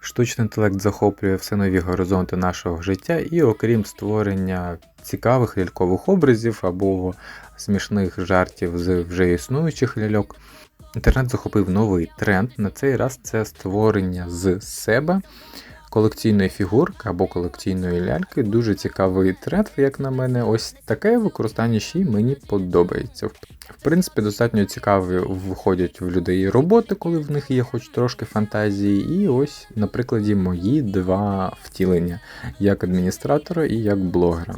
Штучний інтелект захоплює все нові горизонти нашого життя, і окрім створення цікавих лялькових образів або смішних жартів з вже існуючих ляльок, інтернет захопив новий тренд. На цей раз це створення з себе колекційної фігурки або колекційної ляльки. Дуже цікавий тренд, як на мене. Ось таке використання ще й мені подобається. В принципі, достатньо цікаві виходять в людей роботи, коли в них є хоч трошки фантазії. І ось, на прикладі, мої два втілення як адміністратора і як блогера.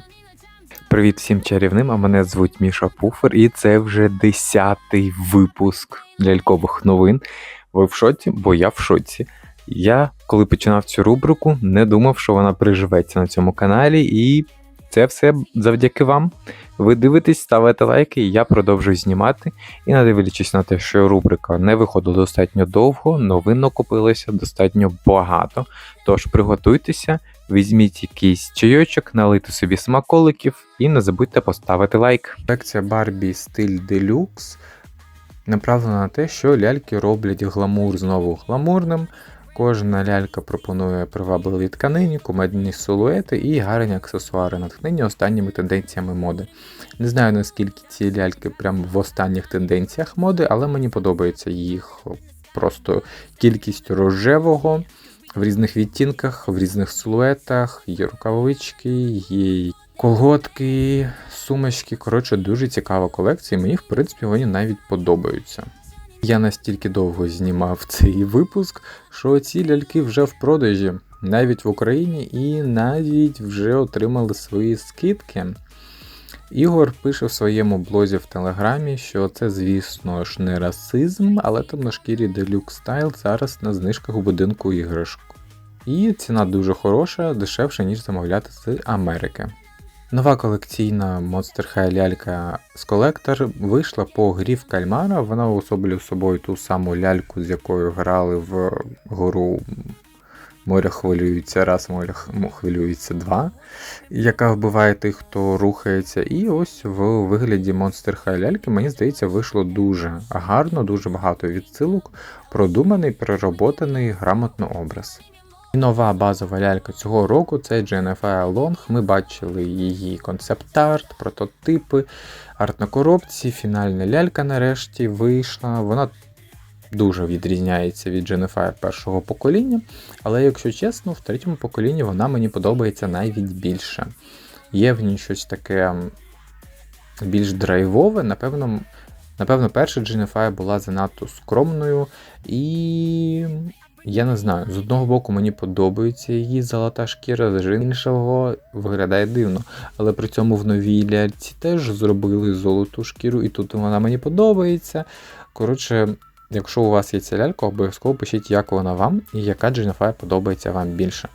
Привіт всім чарівним, а мене звуть Міша Пуфер, і це вже десятий випуск лялькових новин. Ви в шоці, бо я в шоці. Я, коли починав цю рубрику, не думав, що вона приживеться на цьому каналі, і це все завдяки вам. Ви дивитесь, ставите лайки, і я продовжую знімати. І не дивлячись на те, що рубрика не виходила достатньо довго, новин накопилося достатньо багато. Тож приготуйтеся, візьміть якийсь чайочок, налийте собі смаколиків і не забудьте поставити лайк. Колекція Barbie стиль Deluxe направлена на те, що ляльки роблять гламур знову гламурним. Кожна лялька пропонує привабливі тканині, кумедні силуети і гарні аксесуари, натхнені останніми тенденціями моди. Не знаю наскільки ці ляльки прям в останніх тенденціях моди, але мені подобається їх просто кількість рожевого в різних відтінках, в різних силуетах, є рукавички, є колготки, сумочки. Коротше, дуже цікава колекція, мені, в принципі, вони навіть подобаються. Я настільки довго знімав цей випуск, що ці ляльки вже в продажі, навіть в Україні, і навіть вже отримали свої скидки. Ігор пише в своєму блозі в Телеграмі, що це, звісно ж, не расизм, але там шкірі Deluxe Style зараз на знижках у будинку іграшку. І ціна дуже хороша, дешевша, ніж замовляти з Америки. Нова колекційна Monster High лялька з колектор вийшла по грі в кальмара. Вона уособлює собою ту саму ляльку, з якою грали в гору Моря хвилюється раз, моря хвилюється два, яка вбиває тих, хто рухається. І ось в вигляді Monster High ляльки, мені здається, вийшло дуже гарно, дуже багато відсилок, продуманий, перероботаний грамотно образ. Нова базова лялька цього року це GNFI Long. Ми бачили її концепт-арт, прототипи, арт на коробці, фінальна лялька нарешті вийшла. Вона дуже відрізняється від GNFI першого покоління, але, якщо чесно, в третьому поколінні вона мені подобається навіть більше. Є в ній щось таке більш драйвове, напевно. Напевно, перша GNFI була занадто скромною, і я не знаю, з одного боку мені подобається її золота шкіра, з іншого виглядає дивно. Але при цьому в новій ляльці теж зробили золоту шкіру, і тут вона мені подобається. Коротше, якщо у вас є ця лялька, обов'язково пишіть, як вона вам і яка Genify подобається вам більше.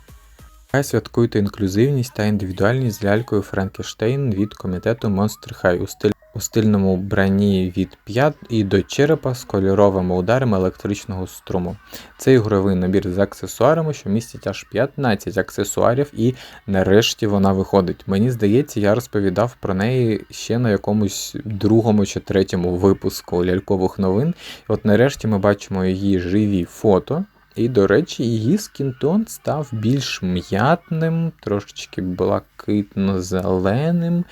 Хай святкуйте інклюзивність та індивідуальність з лялькою Франкенштейн від комітету Monster High у стилі у стильному вбранні від п'ят і до черепа з кольоровими ударами електричного струму. Це ігровий набір з аксесуарами, що містять аж 15 аксесуарів, і нарешті вона виходить. Мені здається, я розповідав про неї ще на якомусь другому чи третьому випуску лялькових новин. От нарешті ми бачимо її живі фото. І, до речі, її скінтон став більш м'ятним, трошечки блакитно-зеленим,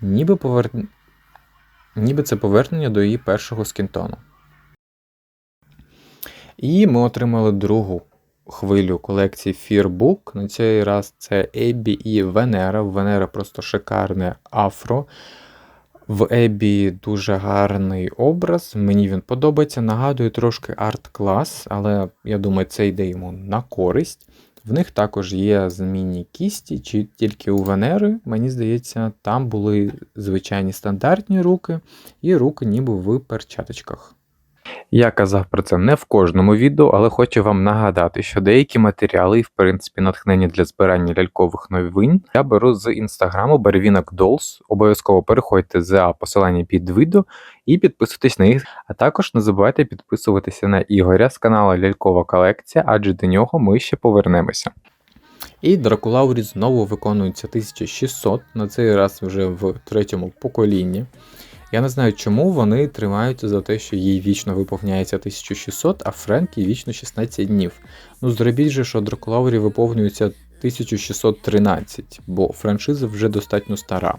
ніби повер... Ніби це повернення до її першого скінтону. І ми отримали другу хвилю колекції Fearbook. На цей раз це Ебі і Венера. Венера просто шикарне афро. В Ебі дуже гарний образ, мені він подобається. Нагадує трошки арт-клас, але я думаю, це йде йому на користь. В них також є змінні кісті, чи тільки у Венери, мені здається, там були звичайні стандартні руки і руки ніби в перчаточках. Я казав про це не в кожному відео, але хочу вам нагадати, що деякі матеріали, і в принципі, натхнення для збирання лялькових новин, я беру з інстаграму Барвінок Dolls. Обов'язково переходьте за посилання під відео і підписуйтесь на їх. А також не забувайте підписуватися на Ігоря з каналу Лялькова колекція, адже до нього ми ще повернемося. І Дракулаурі знову виконується 1600, на цей раз вже в третьому поколінні. Я не знаю, чому вони тримаються за те, що їй вічно виповняється 1600, а Френкі вічно 16 днів. Ну, зробіть же, що Дракулаурі виповнюється 1613, бо франшиза вже достатньо стара.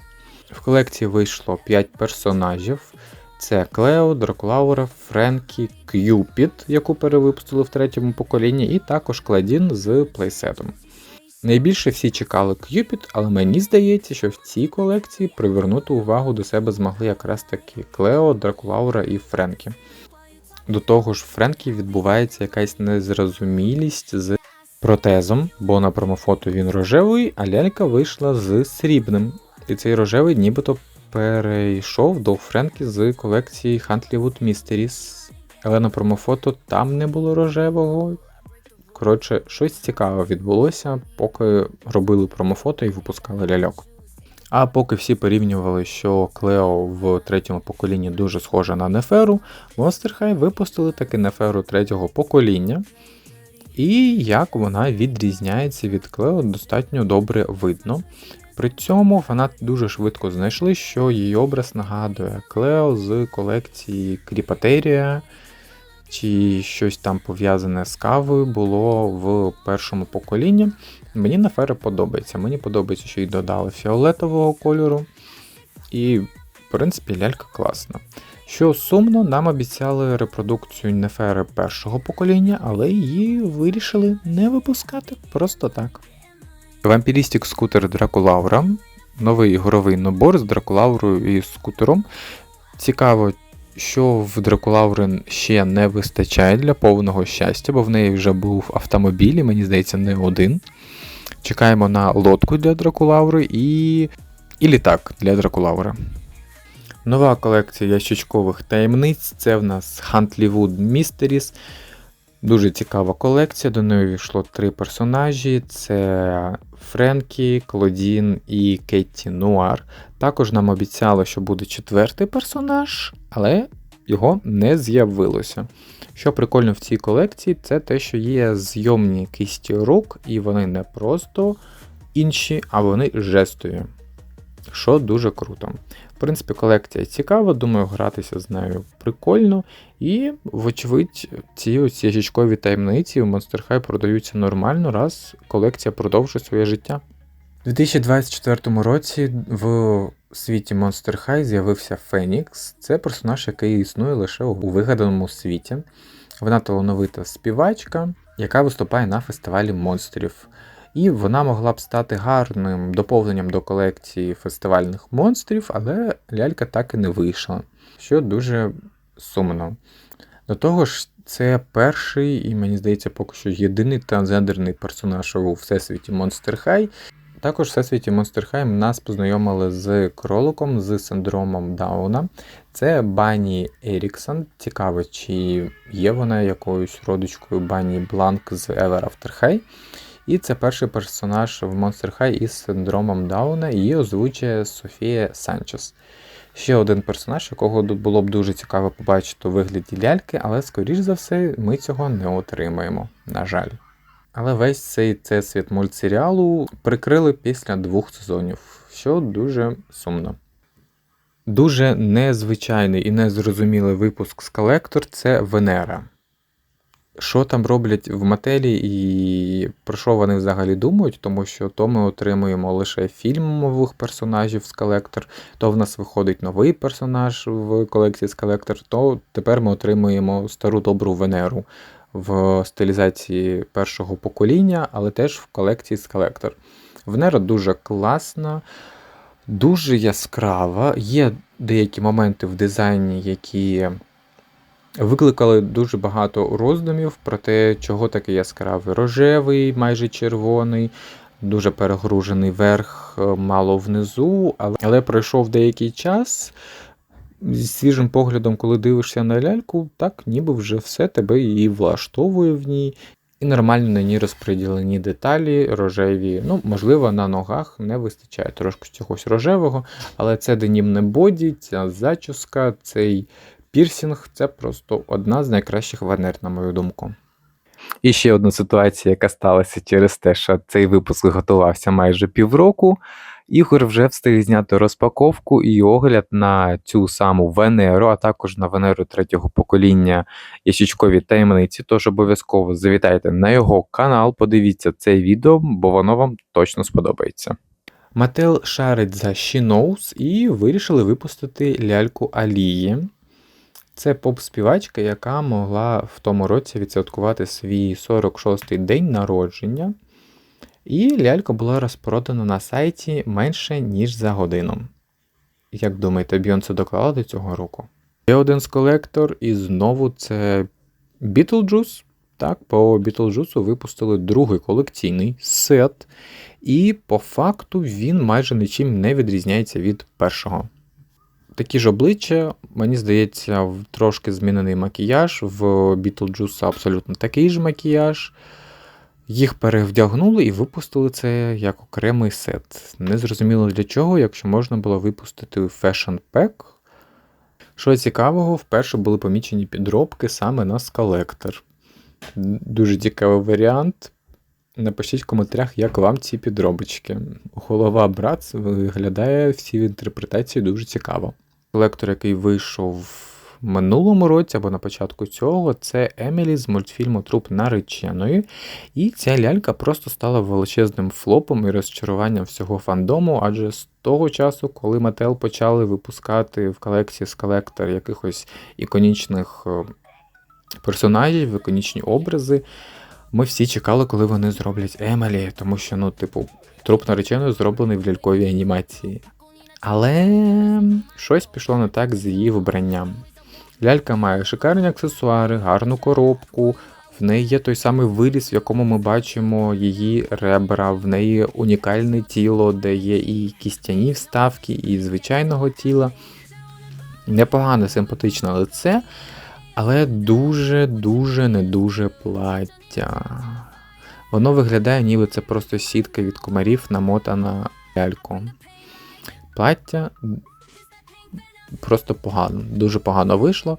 В колекції вийшло 5 персонажів. Це Клео, Дракулаура, Френкі, К'юпід, яку перевипустили в третьому поколінні, і також Кладін з плейсетом. Найбільше всі чекали К'юпід, але мені здається, що в цій колекції привернути увагу до себе змогли якраз таки Клео, Дракулаура і Френкі. До того ж, в Френкі відбувається якась незрозумілість з протезом, бо на промофото він рожевий, а лялька вийшла з срібним. І цей рожевий нібито перейшов до Френкі з колекції Huntleywood Mysteries. Але на промофото там не було рожевого. Коротше, щось цікаве відбулося, поки робили промофото і випускали ляльок. А поки всі порівнювали, що Клео в третьому поколінні дуже схожа на Неферу, Monster High випустили таки Неферу третього покоління. І як вона відрізняється від Клео, достатньо добре видно. При цьому фанати дуже швидко знайшли, що її образ нагадує Клео з колекції Кріпатерія, чи щось там пов'язане з кавою було в першому поколінні. Мені Нефера подобається. Мені подобається, що їй додали фіолетового кольору. І, в принципі, лялька класна. Що сумно, нам обіцяли репродукцію Нефери першого покоління, але її вирішили не випускати просто так. Вампірістік скутер Дракулаура. Новий ігровий набор з Дракулаурою і скутером. Цікаво, що в Дракулаурен ще не вистачає для повного щастя, бо в неї вже був автомобіль, і мені здається, не один. Чекаємо на лодку для Дракулаури і, і літак для Дракулаура. Нова колекція ящичкових таємниць. Це в нас Huntleywood Mysteries. Дуже цікава колекція. До неї війшло три персонажі: це Френкі, Клодін і Кетті Нуар. Також нам обіцяло, що буде четвертий персонаж, але його не з'явилося. Що прикольно в цій колекції, це те, що є зйомні кисті рук, і вони не просто інші, а вони жестові. Що дуже круто. В принципі, колекція цікава, думаю, гратися з нею прикольно. І, вочевидь, ці ось ящичкові таємниці в Monster High продаються нормально, раз колекція продовжує своє життя. У 2024 році в світі Monster High з'явився Фенікс. Це персонаж, який існує лише у вигаданому світі. Вона талановита співачка, яка виступає на фестивалі монстрів. І вона могла б стати гарним доповненням до колекції фестивальних монстрів, але лялька так і не вийшла, що дуже сумно. До того ж, це перший і, мені здається, поки що єдиний трансгендерний персонаж у всесвіті Monster High. Також в всесвіті Monster High нас познайомили з кроликом з синдромом Дауна. Це Бані Еріксон. Цікаво, чи є вона якоюсь родичкою Бані Бланк з Ever After High. І це перший персонаж в Monster High із синдромом Дауна, її озвучує Софія Санчес. Ще один персонаж, якого було б дуже цікаво побачити у вигляді ляльки, але, скоріш за все, ми цього не отримаємо, на жаль. Але весь цей цесвіт мультсеріалу прикрили після двох сезонів, що дуже сумно. Дуже незвичайний і незрозумілий випуск з колектор це Венера що там роблять в Мателі і про що вони взагалі думають, тому що то ми отримуємо лише фільмових персонажів з колектор, то в нас виходить новий персонаж в колекції з колектор, то тепер ми отримуємо стару добру Венеру в стилізації першого покоління, але теж в колекції з колектор. Венера дуже класна. Дуже яскрава, є деякі моменти в дизайні, які Викликали дуже багато роздумів про те, чого такий яскравий рожевий, майже червоний, дуже перегружений верх, е, мало внизу, але, але пройшов деякий час. Зі свіжим поглядом, коли дивишся на ляльку, так ніби вже все тебе і влаштовує в ній. І нормально на ній розподілені деталі рожеві. Ну, можливо, на ногах не вистачає трошки чогось рожевого, але це денімне боді, ця зачіска, цей Пірсінг це просто одна з найкращих ванер, на мою думку. І ще одна ситуація, яка сталася через те, що цей випуск готувався майже півроку. Ігор вже встиг зняти розпаковку і огляд на цю саму Венеру, а також на Венеру третього покоління Ящичкові таємниці. Тож обов'язково завітайте на його канал, подивіться це відео, бо воно вам точно сподобається. Мател шарить за She Knows і вирішили випустити ляльку Алії. Це поп-співачка, яка могла в тому році відсвяткувати свій 46-й день народження. І лялька була розпродана на сайті менше, ніж за годину. Як думаєте, Бйонсе доклала до цього року? Є один з колектор, і знову це Beetlejuice. Так, по Beetlejuice випустили другий колекційний сет, і по факту він майже нічим не відрізняється від першого. Такі ж обличчя, мені здається, в трошки змінений макіяж, в Beetlejuice абсолютно такий ж макіяж. Їх перевдягнули і випустили це як окремий сет. Незрозуміло для чого, якщо можна було випустити Fashion Pack. Що цікавого, вперше були помічені підробки саме на Скалектор. Дуже цікавий варіант. Напишіть в коментарях, як вам ці підробочки. Голова Братс виглядає всі інтерпретації дуже цікаво. Колектор, який вийшов в минулому році або на початку цього, це Емілі з мультфільму Труп нареченої. І ця лялька просто стала величезним флопом і розчаруванням всього фандому, адже з того часу, коли Мател почали випускати в колекції з колектор якихось іконічних е, персонажів, іконічні образи. Ми всі чекали, коли вони зроблять Емелі, тому що, ну, типу, труп нареченої зроблений в ляльковій анімації. Але щось пішло не так з її вбранням. Лялька має шикарні аксесуари, гарну коробку, в неї є той самий виріс, в якому ми бачимо її ребра, в неї унікальне тіло, де є і кістяні вставки, і звичайного тіла. Непогане, симпатичне лице, але дуже-дуже не дуже плаття. Воно виглядає, ніби це просто сітка від комарів намотана ляльку. Плаття просто погано, дуже погано вийшло.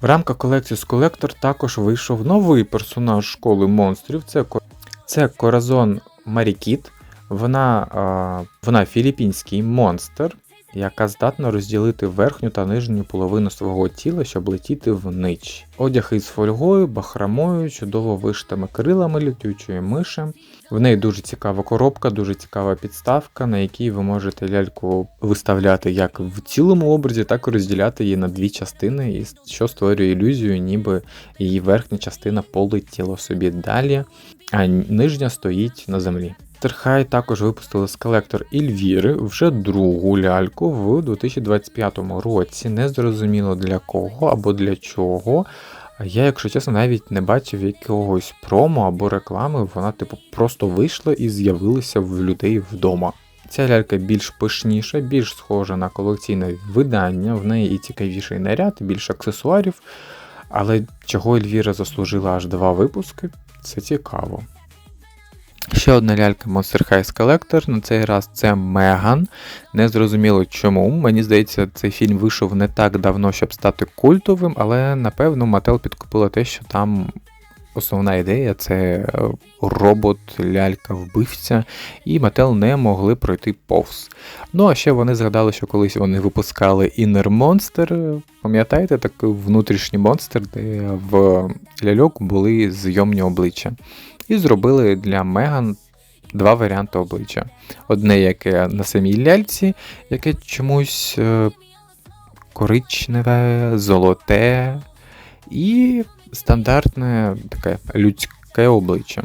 В рамках колекції з колектор також вийшов новий персонаж школи монстрів. Це це Коразон Марікіт. Вона, Вона філіппінський монстр, яка здатна розділити верхню та нижню половину свого тіла, щоб летіти внич. Одяг із фольгою, бахрамою, чудово вишитими крилами літючої миші. В неї дуже цікава коробка, дуже цікава підставка, на якій ви можете ляльку виставляти як в цілому образі, так і розділяти її на дві частини, що створює ілюзію, ніби її верхня частина полетіла собі далі, а нижня стоїть на землі. Терхай також випустили з колектор Ільвіри вже другу ляльку в 2025 році. Незрозуміло для кого або для чого. Я, якщо чесно, навіть не бачив якогось промо або реклами, вона, типу, просто вийшла і з'явилася в людей вдома. Ця лялька більш пишніша, більш схожа на колекційне видання, в неї і цікавіший наряд, і більше аксесуарів. Але чого Ельвіра заслужила аж два випуски, це цікаво. Ще одна лялька Monster High Collector, на цей раз це Меган. Незрозуміло чому. Мені здається, цей фільм вийшов не так давно, щоб стати культовим, але напевно Мател підкупила те, що там основна ідея це е, робот, лялька-вбивця, і Мател не могли пройти повз. Ну а ще вони згадали, що колись вони випускали Inner Monster, пам'ятаєте, такий внутрішній монстр, де в ляльок були зйомні обличчя. І зробили для Меган два варіанти обличчя. Одне, яке на самій ляльці, яке чомусь е, коричневе, золоте і стандартне таке людське обличчя.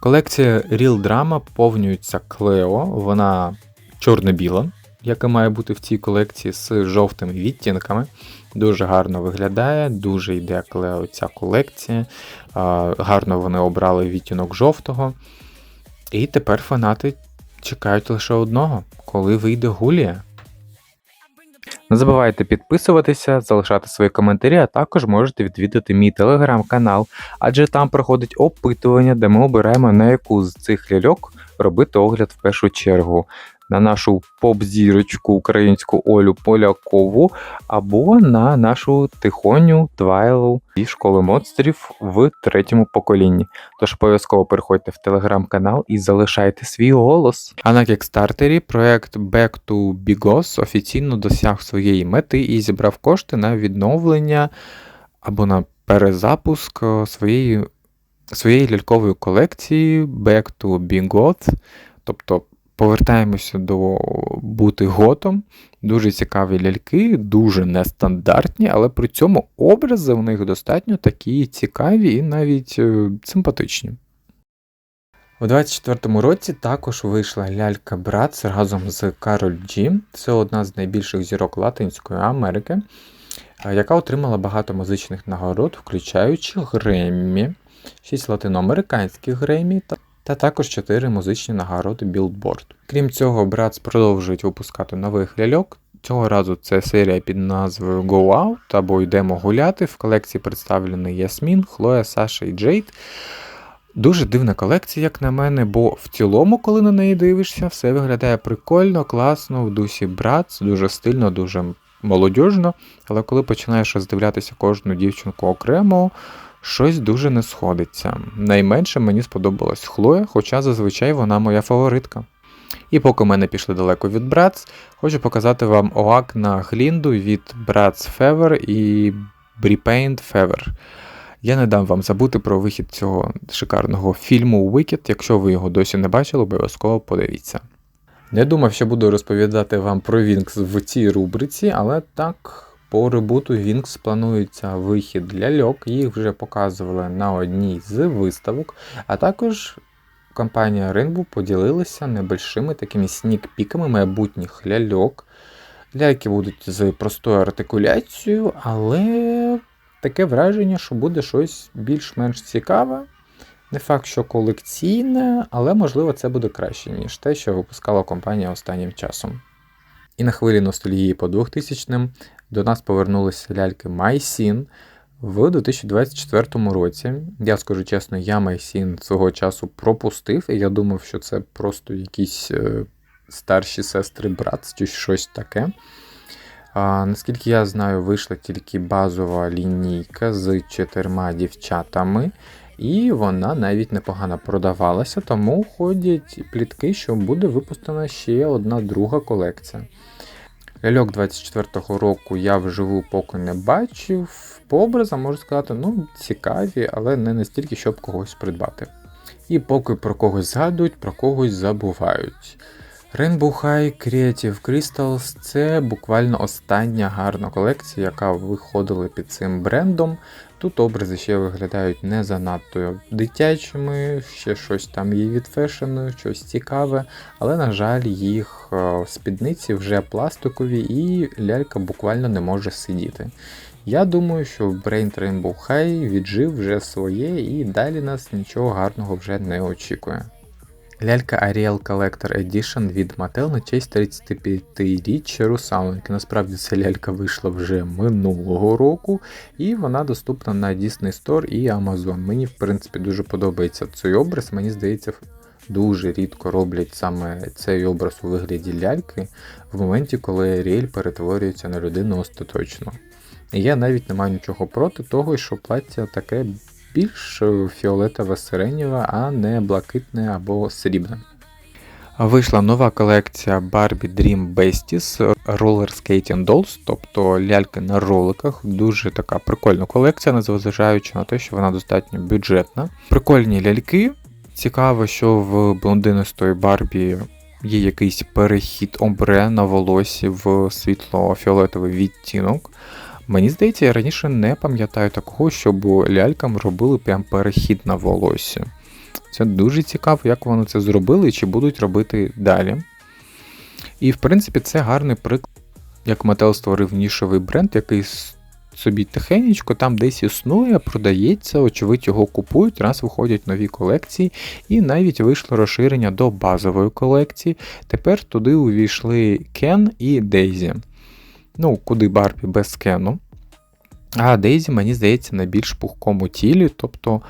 Колекція Real Drama повнюється Клео, вона чорно-біла, яка має бути в цій колекції з жовтими відтінками. Дуже гарно виглядає, дуже йде ця колекція. Гарно вони обрали відтінок жовтого. І тепер фанати чекають лише одного, коли вийде Гулія. Не забувайте підписуватися, залишати свої коментарі, а також можете відвідати мій телеграм-канал, адже там проходить опитування, де ми обираємо на яку з цих ляльок робити огляд в першу чергу. На нашу поп-зірочку українську Олю Полякову, або на нашу тихоню Твайлу зі школи монстрів в третьому поколінні. Тож обов'язково переходьте в телеграм-канал і залишайте свій голос. А на кікстартері проект Back to Bigos офіційно досяг своєї мети і зібрав кошти на відновлення або на перезапуск е, своєї своєї лялькової колекції Back to Be God. Тобто повертаємося до бути готом. Дуже цікаві ляльки, дуже нестандартні, але при цьому образи у них достатньо такі цікаві і навіть е, симпатичні. У 24-му році також вийшла лялька Братс разом з Кароль Джі. Це одна з найбільших зірок Латинської Америки, е, яка отримала багато музичних нагород, включаючи Греммі, 6 латиноамериканських Греммі та також 4 музичні нагороди Billboard. Крім цього, Bratz продовжують випускати нових ляльок. Цього разу це серія під назвою Go Out або Йдемо гуляти. В колекції представлені Ясмін, Хлоя, Саша і Джейд. Дуже дивна колекція, як на мене, бо в цілому, коли на неї дивишся, все виглядає прикольно, класно, в дусі Bratz, дуже стильно, дуже молодіжно. Але коли починаєш роздивлятися кожну дівчинку окремо, щось дуже не сходиться. Найменше мені сподобалась Хлоя, хоча зазвичай вона моя фаворитка. І поки мене пішли далеко від Bratz, хочу показати вам оак на Глінду від Bratz Fever і Repaint Fever. Я не дам вам забути про вихід цього шикарного фільму Wicked, якщо ви його досі не бачили, обов'язково подивіться. Не думав, що буду розповідати вам про Вінкс в цій рубриці, але так, по ребуту Wings планується вихід для льок, їх вже показували на одній з виставок, а також компанія Rainbow поділилася небольшими такими снік-піками майбутніх ляльок. Ляйки будуть з простою артикуляцією, але таке враження, що буде щось більш-менш цікаве. Не факт, що колекційне, але можливо це буде краще, ніж те, що випускала компанія останнім часом. І на хвилі ностальгії по 2000-м до нас повернулися ляльки Майсін в 2024 році. Я скажу чесно, я Майсін свого часу пропустив, і я думав, що це просто якісь е, старші сестри брат чи щось таке. А, Наскільки я знаю, вийшла тільки базова лінійка з чотирма дівчатами, і вона навіть непогано продавалася, тому ходять плітки, що буде випущена ще одна друга колекція. Ляльок 24-го року я вживу поки не бачив. По образам можу сказати, ну, цікаві, але не настільки, щоб когось придбати. І поки про когось згадують, про когось забувають. Rainbow High Creative Crystals це буквально остання гарна колекція, яка виходила під цим брендом. Тут образи ще виглядають не занадто дитячими, ще щось там є від фешену, щось цікаве, але, на жаль, їх е, спідниці вже пластикові і лялька буквально не може сидіти. Я думаю, що Brain Rainbow High віджив вже своє і далі нас нічого гарного вже не очікує. Лялька Ariel Collector Edition від Mattel на честь 35-річчя русалоньки. Насправді ця лялька вийшла вже минулого року, і вона доступна на Disney Store і Amazon. Мені, в принципі, дуже подобається цей образ. Мені здається, дуже рідко роблять саме цей образ у вигляді ляльки в моменті, коли Аріель перетворюється на людину остаточно. І я навіть не маю нічого проти того, що плаття таке більш фіолетове сиренєве, а не блакитне або срібне. Вийшла нова колекція Barbie Dream Besties Roller Skating Dolls, тобто ляльки на роликах. Дуже така прикольна колекція, незважаючи на те, що вона достатньо бюджетна. Прикольні ляльки. Цікаво, що в блондинистої Барбі є якийсь перехід омбре на волосі в світло-фіолетовий відтінок. Мені здається, я раніше не пам'ятаю такого, щоб лялькам робили прям перехід на волосся. Це дуже цікаво, як вони це зробили і чи будуть робити далі. І, в принципі, це гарний приклад, як Mattel створив нішовий бренд, який собі тихенечко там десь існує, продається, очевидь, його купують, раз виходять нові колекції, і навіть вийшло розширення до базової колекції. Тепер туди увійшли Кен і Дейзі. Ну, куди Барбі без скену. А Дейзі, мені здається, на більш пухкому тілі. Тобто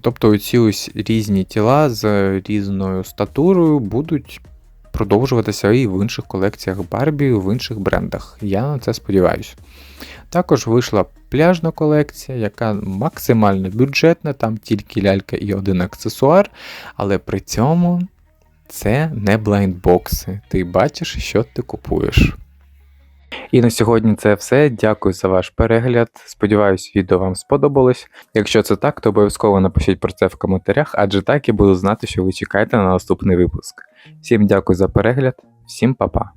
тобто ці ось різні тіла з різною статурою будуть продовжуватися і в інших колекціях Барбі, в інших брендах. Я на це сподіваюся. Також вийшла пляжна колекція, яка максимально бюджетна, там тільки лялька і один аксесуар, але при цьому це не блайндбокси. Ти бачиш, що ти купуєш. І на сьогодні це все. Дякую за ваш перегляд. Сподіваюсь, відео вам сподобалось. Якщо це так, то обов'язково напишіть про це в коментарях, адже так я буду знати, що ви чекаєте на наступний випуск. Всім дякую за перегляд, всім па-па.